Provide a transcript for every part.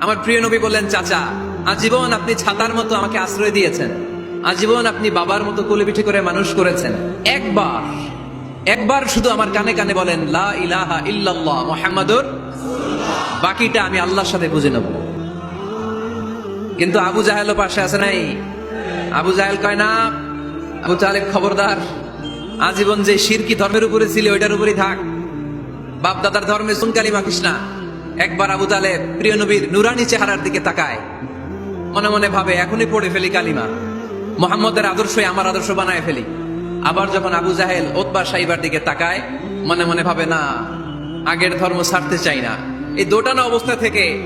আমার প্রিয় নবী বললেন, চাচা, আজীবন আপনি ছাতার মতো আমাকে আশ্রয় দিয়েছেন। আজীবন আপনি বাবার মতো কোলে পিঠে করে মানুষ করেছেন। একবার একবার শুধু আমার কানে কানে বলেন, লা ইলাহা ইল্লাল্লাহ মুহাম্মাদুর বাকিটা আমি আল্লাহর সাথে বুঝে নেব। কিন্তু আবু জাহেলও পাশে আছে নাই। আবু জাহেল কয়, না, আবু তালেব খবরদার। আজীবন যে শিরকি ধর্মের উপরে ছিল, ওইটার উপরেই থাক। বাপ দাদার ধর্মে সুনকালি মাখিস না। একবার আবু তালেব প্রিয় নবীর নুরানি চেহারার দিকে তাকায়। মনে মনে ভাবে, এখনই পড়ে ফেলি কালিমা। মোহাম্মদের আদর্শই আমার আদর্শ বানায় ফেলি। আবার যখন আবু জাহেল ওতবা সাইবার দিকে তাকায়, মনে মনে ভাবে, না, আগের ধর্ম ছাড়তে চাই না। এই দোটানা অবস্থা থেকে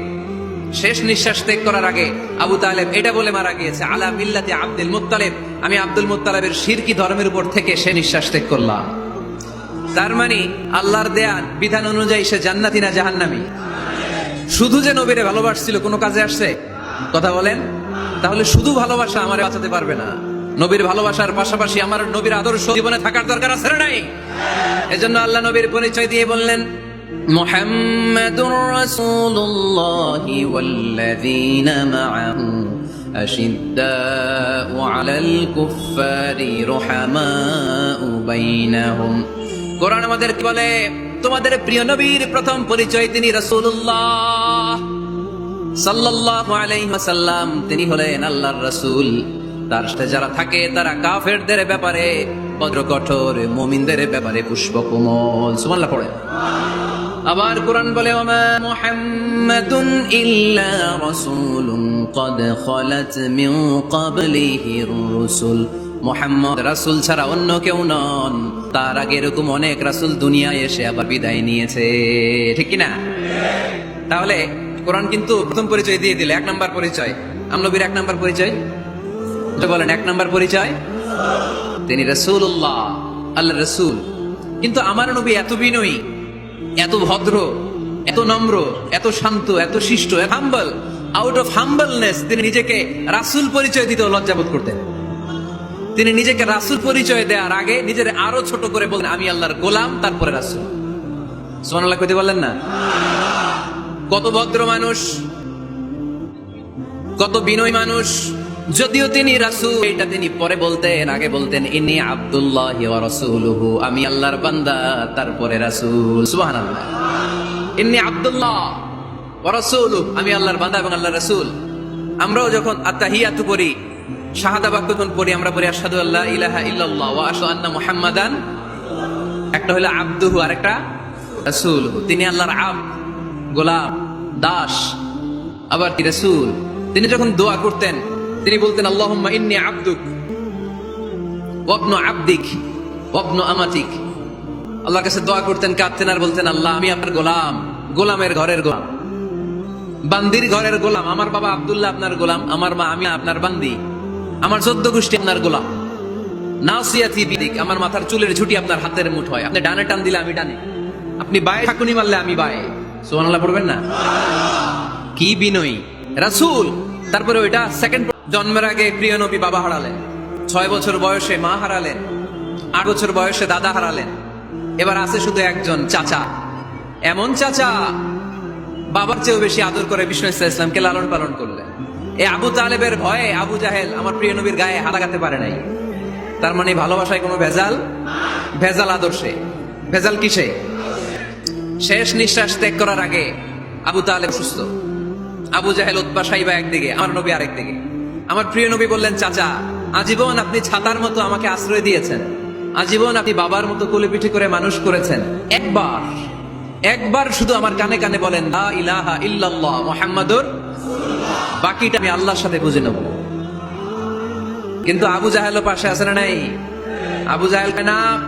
শেষ নিঃশ্বাস ত্যাগ করার আগে আবু তালেব এটা বলে মারা গিয়েছে, আলা মিল্লাতে আব্দুল মুত্তালেব। আমি আব্দুল মুত্তালেবের শিরকি ধর্মের উপর থেকে সে নিঃশ্বাস ত্যাগ করলাম। তার মানে আল্লাহর দেয়া বিধান অনুযায়ী সে জান্নাতি না জাহান্নামি? শুধু যে নবীরে ভালোবাসছিল কোনো কাজে আসছে কথা বলেন তাহলে শুধু ভালোবাসা আমার বাঁচাতে পারবে না নবীর ভালোবাসার পাশাপাশি আমার নবীর আদর্শ জীবনে থাকার দরকার আছে না নাই এজন্য আল্লাহ নবীর পরিচয় দিয়ে বললেন محمد رسول الله والذين معه أشداء على الكفار رحماء بينهم কোরআন আমাদের কি বলে তোমাদের প্রিয় নবীর প্রথম পরিচয় তিনি রসুল্লাহ সাল্লাহ আলাইহাসাল্লাম তিনি হলেন আল্লাহর রসুল। তার সাথে যারা থাকে, তারা কাফেরদের ব্যাপারে ভদ্র কঠোর মোমিনদের ব্যাপারে পুষ্প কোমল সুমাল্লা পড়ে আবার কোরআন বলে মুহাম্মাদুন ইল্লা রাসূলুন, কদ খালাত মিন ক্বাবলিহির রুসুল। মোহাম্মদ রাসূল ছাড়া অন্য কেউ নন। তার আগে এরকম অনেক রাসূল দুনিয়ায় এসে আবার বিদায় নিয়েছে। ঠিক কি না তাহলে কোরআন কিন্তু প্রথম পরিচয় দিয়ে দিলে, এক নাম্বার পরিচয়। আমনবীর এক নাম্বার পরিচয়? বলেন, এক নাম্বার পরিচয়? তিনি রসুল্লাহ আল্লাহ রসুল। কিন্তু আমার নবী এত বিনয়ী, এত ভদ্র, এত নম্র, এত শান্ত, এত শিষ্ট হাম্বল আউট অফ হাম্বলনেস তিনি নিজেকে রাসুল পরিচয় দিতে লজ্জাবোধ করতেন। তিনি নিজেকে রাসুল পরিচয় দেওয়ার আগে নিজের আরও ছোট করে বললেন, আমি আল্লাহর গোলাম, তারপরে রাসুল। সোনাল্লাহ কইতে বললেন না? কত ভদ্র মানুষ, কত বিনয় মানুষ, যদিও তিনি রাসূল, এটা তিনি পরে বলতেন, আগে বলতেন, ইনি আব্দুল্লাহ রাসূলুহু, আমি আল্লাহর বান্দা, তারপরে রাসূল। সুবহানাল্লাহ। ইন্নি আব্দুল্লাহ ওয়া রাসূলুহু, আমি আল্লাহর বান্দা এবং আল্লাহর রাসূল। আমরাও যখন আত্তাহিয়াতু পড়ি শাহাদা বাক্য যখন পড়ি আমরা পড়ি আশহাদু আল্লা ইলাহা ইল্লাল্লাহ ওয়া আশহাদু আন্না মুহাম্মাদান। একটা হলো আব্দুহু আর একটা রাসূলুহু। তিনি আল্লাহর আব, গোলাম, দাস, আবার কি রাসূল? তিনি যখন দোয়া করতেন, তিনি বলতেন, আল্লাহুম্মা ইন্নী আবদুক ওয়াবনু আবদিক ওয়াবনু আমাতিক। আল্লাহর কাছে দোয়া করতেন, কাঁদতেন আর বলতেন, আল্লাহ, আমি আপনার গোলাম, গোলামের ঘরের গোলাম। বান্দির ঘরের গোলাম, আমার বাবা আব্দুল্লাহ আপনার গোলাম, আমার মা আমি আপনার বান্দি। আমার চোদ্দ গোষ্ঠী আপনার গোলাম। নাসিয়াতি বিদিক, আমার মাথার চুলের ঝুটি আপনার হাতের মুঠোয়। আপনি ডানে টান দিলে আমি ডানে। আপনি বায়ে ঠাকুনি মারলে আমি বায়ে। সুবহানাল্লাহ পড়বেন না? কি বিনয়ী। রাসূল, তারপরে ওইটা সেকেন্ড জন্মের আগে প্রিয় নবী বাবা হারালেন। ছয় বছর বয়সে মা হারালেন। আট বছর বয়সে দাদা হারালেন। এবার আছে শুধু একজন চাচা। এমন চাচা বাবার চেয়েও বেশি আদর করে বিষ্ণু ইসলাম ইসলামকে লালন পালন করলেন। এই আবু তালেবের ভয়ে আবু জাহেল আমার প্রিয় নবীর গায়ে হাত লাগাতে পারে নাই। তার মানে ভালোবাসায় কোনো ভেজাল ভেজাল আদর্শে। ভেজাল কিসে? শেষ নিঃশ্বাস ত্যাগ করার আগে আবু তালেব সুস্থ আবু জাহেল উৎপা সাইবা একদিকে, আমার নবী আরেকদিকে আমার প্রিয় নবী বললেন, চাচা, আজীবন আপনি ছাতার মতো আমাকে আশ্রয় দিয়েছেন। আজীবন আপনি বাবার মতো কোলে পিঠে করে মানুষ করেছেন। একবার একবার শুধু আমার কানে কানে বলেন, লা ইলাহা ইল্লাল্লাহ, মুহাম্মাদুর বাকিটা আমি আল্লাহর সাথে বুঝে নেব। কিন্তু আবু জাহেলও পাশে আছে না নাই? আবু জাহেল না,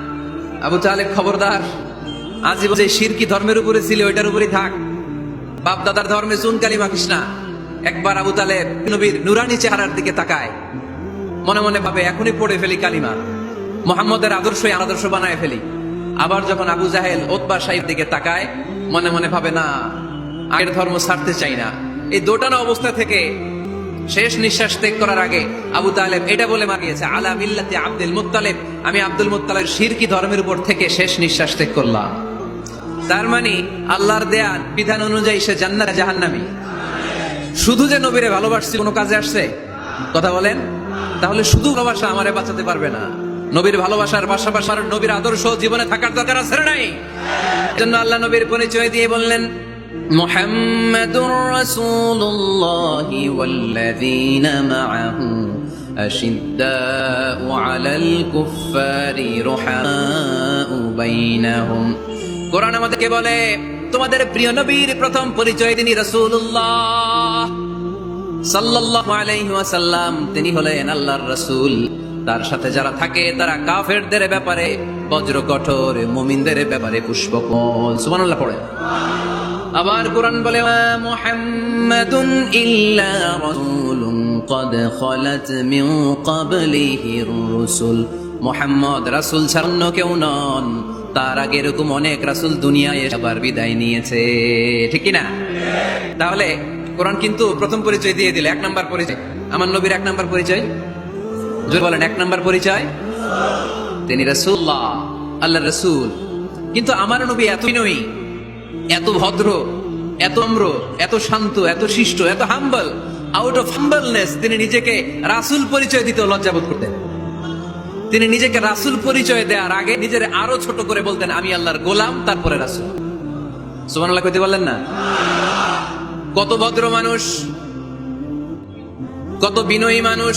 আবু তালেব খবরদার। আজীবন যে শিরকি ধর্মের উপরে ছিল, ওইটার উপরেই থাক। বাপ দাদার ধর্মে চুন কালিমা কৃষ্ণা একবার আবু তালেব নবীর নুরানি চেহারার দিকে তাকায়। মনে মনে ভাবে, এখনই পড়ে ফেলি কালিমা। মোহাম্মদের আদর্শই আদর্শ বানায় ফেলি। আবার যখন আবু জাহেল ওতবা সাহিব দিকে তাকায়, মনে মনে ভাবে, না, আগের ধর্ম ছাড়তে চাই না। এই দোটানা অবস্থা থেকে শেষ নিঃশ্বাস ত্যাগ করার আগে আবু তালেব এটা বলে মাগিয়েছে আলা মিল্লাতে আব্দুল মুত্তালেব। আমি আব্দুল মুত্তালেব শিরকি ধর্মের উপর থেকে শেষ নিঃশ্বাস ত্যাগ করলাম। তার মানে আল্লাহর দেয়া বিধান অনুযায়ী সে জান্নাত জাহান্নামী। শুধু যে নবীরে ভালোবাসছি, কোনো কাজে আসছে? কথা বলেন। তাহলে শুধু ভালোবাসা আমারে বাঁচাতে পারবে না। নবীর ভালোবাসার পাশাপাশি নবীর আদর্শ জীবনে থাকার দরকার আছে নাই? জন্য আল্লাহ নবীর পরিচয় দিয়ে বললেন محمد رسول الله والذين معه أشداء على الكفار رحماء بينهم কোরআন আমাদেরকে বলে তোমাদের প্রিয় নবীর প্রথম পরিচয় তিনি রাসূলুল্লাহ সাল্লাল্লাহু আলাইহি ওয়াসাল্লাম তিনি হলেন আল্লাহর রাসূল তার সাথে যারা থাকে তারা কাফেরদের ব্যাপারে বজ্র কঠোর মুমিনদের ব্যাপারে পুষ্পকমল সুবহানাল্লাহ পড়ে আবার কোরআন বলে মা মুহাম্মাদুন ইল্লা রাসূলুন قد خلت من قبله الرسل মোহাম্মদ রাসূল ছাড়া অন্য কেউ নন তার আগে এরকম অনেক রাসূল দুনিয়ায় আবার বিদায় নিয়েছে ঠিক কি না তাহলে কোরআন কিন্তু প্রথম পরিচয় দিয়ে দিলে এক নাম্বার পরিচয় আমার নবীর এক নাম্বার পরিচয় জোর বলেন এক নাম্বার পরিচয় তিনি রাসূলুল্লাহ আল্লাহ রাসূল কিন্তু আমার নবী এত বিনয়ী এত ভদ্র, এত অম্র, এত শান্ত, এত শিষ্ট, এত হাম্বল আউট অফ হাম্বলনেস তিনি নিজেকে রাসূল পরিচয় দিতে লজ্জাবোধ করতেন। তিনি নিজেকে রাসুল পরিচয় দেওয়ার আগে নিজের আরও ছোট করে বলতেন, আমি আল্লাহর গোলাম, তারপরে রাসুল। সুবহানাল্লাহ কইতে বললেন না? কত ভদ্র মানুষ, কত বিনয়ী মানুষ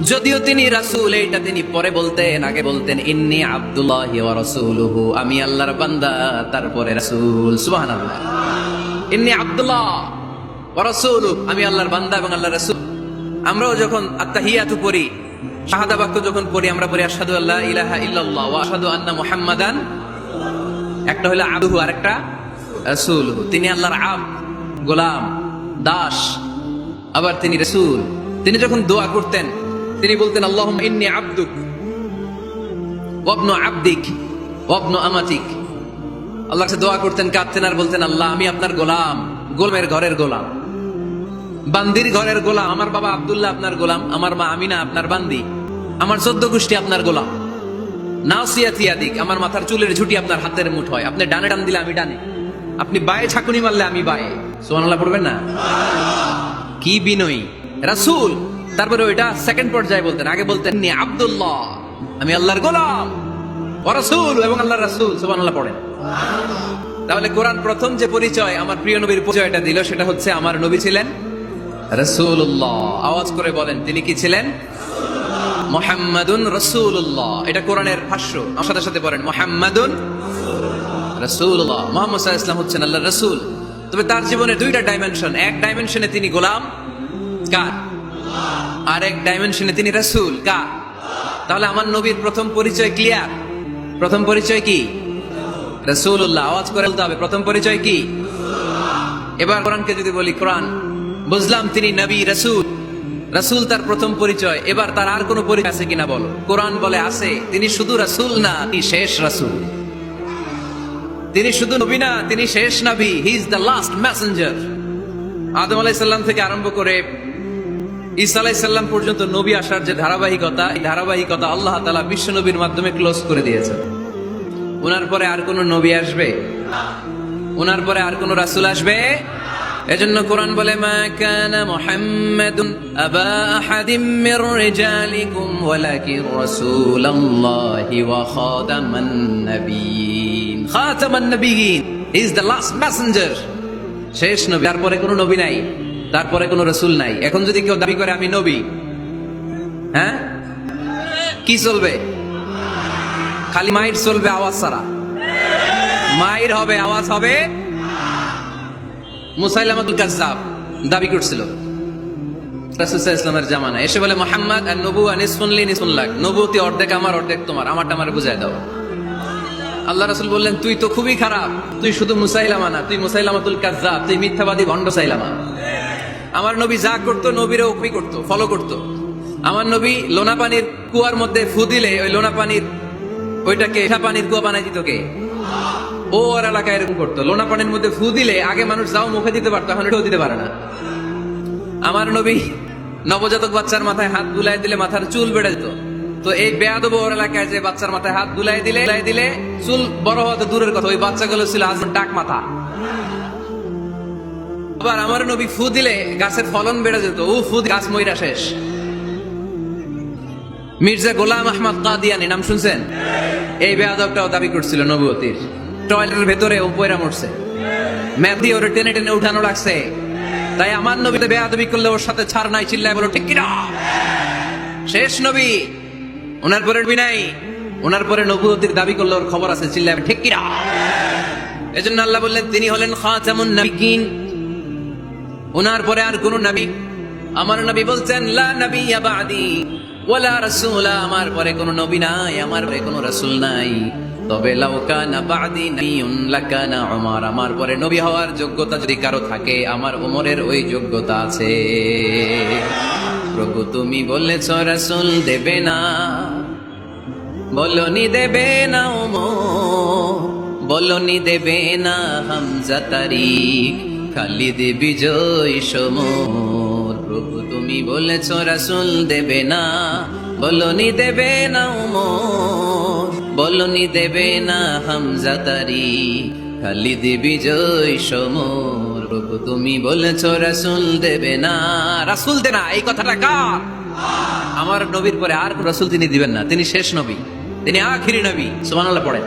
যদিও তিনি রাসূল, এইটা তিনি পরে বলতেন, আগে বলতেন, ইন্নি আব্দুল্লাহ রাসূলুহু, আমি আল্লাহর বান্দা, তারপরে রাসূল। সুবহানাল্লাহ। ইন্নি আব্দুল্লাহ ওয়া রাসূলুহু আমি আল্লাহর বান্দা এবং আল্লাহর রাসূল। আমরাও যখন আত্তাহিয়াতু পড়ি, শাহাদা বাক্য যখন পড়ি, আমরা পড়ি, আশহাদু আল্লাহ ইলাহা ইল্লাল্লাহ ওয়া আশহাদু আন্না মুহাম্মাদান। একটা হলো আবদুহু, আরেকটা রাসূলুহু। তিনি আল্লাহর আব, গোলাম, দাস, আবার তিনি রসুল। তিনি যখন দোয়া করতেন তিনি বলতেন আল্লাহ ইন্নি আব্দুক ওয়াবন আব্দিক ওয়াবন আমাতিক। আল্লাহ কাছে দোয়া করতেন, কাঁদতেন আর বলতেন, আল্লাহ, আমি আপনার গোলাম, গোলামের ঘরের গোলাম, বান্দির ঘরের গোলাম, আমার বাবা আব্দুল্লাহ আপনার গোলাম, আমার মা আমিনা আপনার বান্দি, আমার চোদ্দ গোষ্ঠী আপনার গোলাম নাসিয়া থিয়াদিক আমার মাথার চুলের ঝুটি আপনার হাতের মুঠোয় আপনি ডানে টান দিলে আমি ডানে, আপনি বায়ে ছাকুনি মারলে আমি বায়ে। সোহানাল্লাহ পড়বেন না? কি বিনয়ী। রাসূল তারপরে ওইটা সেকেন্ড পর্যায়ে বলতেন। আগে বলতেন, নি আব্দুল্লাহ, আমি আল্লাহর গোলাম রাসূল এবং আল্লাহর রাসূল। সুবহানাল্লাহ পড়েন। তাহলে কোরআন প্রথম যে পরিচয় আমার প্রিয় নবীর পরিচয়টা দিল, সেটা হচ্ছে আমার নবী ছিলেন রাসূলুল্লাহ। আওয়াজ করে বলেন, তিনি কি ছিলেন? মোহাম্মদুন রসুল্লাহ এটা কোরআনের ভাষ্য। আমার সাথে সাথে বলেন মোহাম্মদুন রসুল্লাহ মোহাম্মদ ইসলাম হচ্ছেন আল্লাহ রসুল। তবে তার জীবনে দুইটা ডাইমেনশন এক ডাইমেনশনে তিনি গোলাম। কার? আর এক ডাইমেনশনে তিনি রসুল, কা? তাহলে আমার নবীর প্রথম পরিচয় ক্লিয়ার প্রথম পরিচয় কি? রসুল্লাহ আওয়াজ করে বলতে হবে, প্রথম পরিচয় কি? এবার কোরআনকে যদি বলি, কোরআন, বুঝলাম তিনি নবী, রসুল। রাসূল তার প্রথম পরিচয়, এবার তার আর কোনো পরিচয় আছে কিনা বলো? কোরআন বলে আছে, তিনি শুধু রাসূল না, তিনি শেষ রাসূল। তিনি শুধু নবী না, তিনি শেষ নবী he is the last messenger Adam আলাইহিস সালাম থেকে আরম্ভ করে ঈসা পর্যন্ত নবী আসার যে ধারাবাহিকতা, এই ধারাবাহিকতা আল্লাহ তালা বিশ্ব নবীর মাধ্যমে ক্লোজ করে দিয়েছেন। ওনার পরে আর কোনো নবী আসবে? ওনার পরে আর কোনো রাসূল আসবে? এজন্য কোরআন বলে আবা ইজ দ্য লাস্ট শেষ নবী, তারপরে কোনো নবী নাই। তারপরে কোনো রাসূল নাই। এখন যদি কেউ দাবি করে আমি নবী হ্যাঁ? কি চলবে? খালি মাইর চলবে আওয়াজ ছাড়া। মায়ের হবে, আওয়াজ হবে মুসাইলামাতুল কাজ্জাব, দাবি করছিল। ইসলামের জামানা এসে বলে, মোহাম্মদ, আর নবু আনিসুনলি নিসুন লাগ নবুতি অর্ধেক আমার, অর্ধেক তোমার। আমারটা আমার বুঝাই দাও। আল্লাহ রাসুল বললেন, তুই তো খুবই খারাপ। তুই শুধু মুসাইলামা না, তুই মুসাইলামাতুল কাজ্জাব, তুই মিথ্যাবাদী ভণ্ড সাইলামা। আমার নবী যা করতো নবীরা উপি করতো ফলো করতো। আমার নবী লোনা পানির কুয়ার মধ্যে ফু দিলে ওই লোনা পানির, ওইটাকে পানির কুয়া বানাই দিত কে? ও আর এলাকায় এরকম করতো। লোনা পানির মধ্যে ফু দিলে আগে মানুষ যাও মুখে দিতে পারতো, এখন এটাও দিতে পারে না। আমার নবী নবজাতক বাচ্চার মাথায় হাত বুলাই দিলে মাথার চুল বেড়ে যেত। তো এই বেয়াদব ওর এলাকায় যে বাচ্চার মাথায় হাত বুলাই দিলে দিলে চুল বড় হওয়া তো দূরের কথা, ওই বাচ্চাগুলো ছিল আজ টাক মাথা। আবার আমার নবী ফু দিলে গাছের ফলন বেড়ে যেত। ও ফু গাছ মইরা শেষ। মির্জা গোলাম আহমদ কাদিয়ানি, নাম শুনছেন? এই বেয়াদবটাও দাবি করছিল নবুয়তির। টয়লেটের ভেতরে ও পয়রা মরছে। ম্যাপ ওরে টেনে টেনে উঠানো লাগছে। তাই আমার নবীতে বেয়াদবি করলে ওর সাথে ছাড় নাই, চিল্লায় বলো, ঠিক কিনা? শেষ নবী। ওনার পরে নবী নাই। ওনার পরে নবুয়তির দাবি করলে ওর খবর আছে, চিল্লায় ঠিক কিনা? এজন্য আল্লাহ বললেন, তিনি হলেন খাতামুন নাবিয়িন ওনার পরে আর কোন নবী? আমার নবী বলছেন, লা নবী বাদি, ওয়ালা রাসূলা। আমার পরে কোন নবী নাই, আমার পরে কোন রাসূল নাই। তবে লাউ কানা বাদি নাবিয়ুন, লাকানা উমর। আমার পরে নবী হওয়ার যোগ্যতা যদি কারও থাকে, আমার উমরের ওই যোগ্যতা আছে। প্রভু, তুমি বলেছ রাসূল দেবে না। বলনি দেবে না উমর। বলনি দেবে না হামজা তারিখ খালিদ বিজয় সমর। প্রভু তুমি বলেছ, রাসুল দেবে না, বলনি দেবে না উমর। বলনি দেবে না হামজা তারিখ খালিদ বিজয় সমর। প্রভু তুমি বলেছ, রাসুল দেবে না, রাসুল দে না, এই কথাটা কার? আমার নবীর পরে আর রাসুল তিনি দিবেন না, তিনি শেষ নবী, তিনি আখিরি নবী, সুবহানাল্লাহ পড়েন।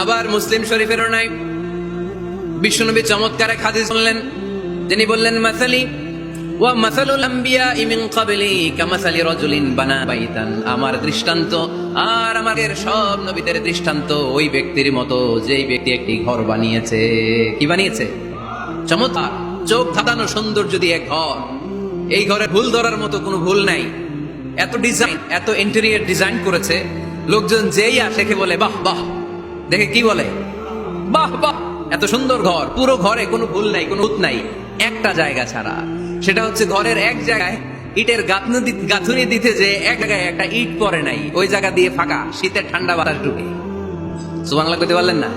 আবার মুসলিম শরীফেরও নাই। বিশ্বনবী চমৎকার এক হাদিস বললেন। তিনি বললেন, মাসালি, ওয়া মাসালুল আম্বিয়া মিন ক্বাবলি কামাসালি রাজুলিন বানা বাইতান। আমার দৃষ্টান্ত আর আমাদের সব নবীদের দৃষ্টান্ত ওই ব্যক্তির মতো, যেই ব্যক্তি একটি ঘর বানিয়েছে। কি বানিয়েছে? চমৎকার। চোখ ধাঁধানো সৌন্দর্য দিয়ে ঘর, এই ঘরে ভুল ধরার মতো কোনো ভুল নাই। এত ডিজাইন এত ইন্টেরিয়র ডিজাইন করেছে। লোকজন যেই আসে বলে, বাহ বাহ। দেখে কি বলে? বাহ বাহ। এত সুন্দর ঘর, পুরো ঘরে কোনো ভুল নাই, কোনো উত নাই, একটা জায়গা ছাড়া। সেটা হচ্ছে ঘরের এক জায়গায় ইটের গাঁথনি গাঁথুনি দিতে যে এক জায়গায় একটা ইট পরে নাই, ওই জায়গা দিয়ে ফাঁকা, শীতের ঠান্ডা বাতাস ঢুকে। সুবাংলা পারলেন না?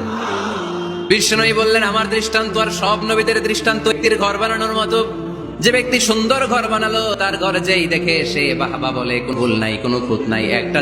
বললেন, আমার দৃষ্টান্ত আর সব নবীদের দৃষ্টান্ত ব্যক্তির ঘর বানানোর মতো। যে ব্যক্তি সুন্দর ঘর বানালো, তার ঘরে যেই দেখে সে বাহবা বলে, কোনো ভুল নাই, কোনো খুঁত নাই, একটা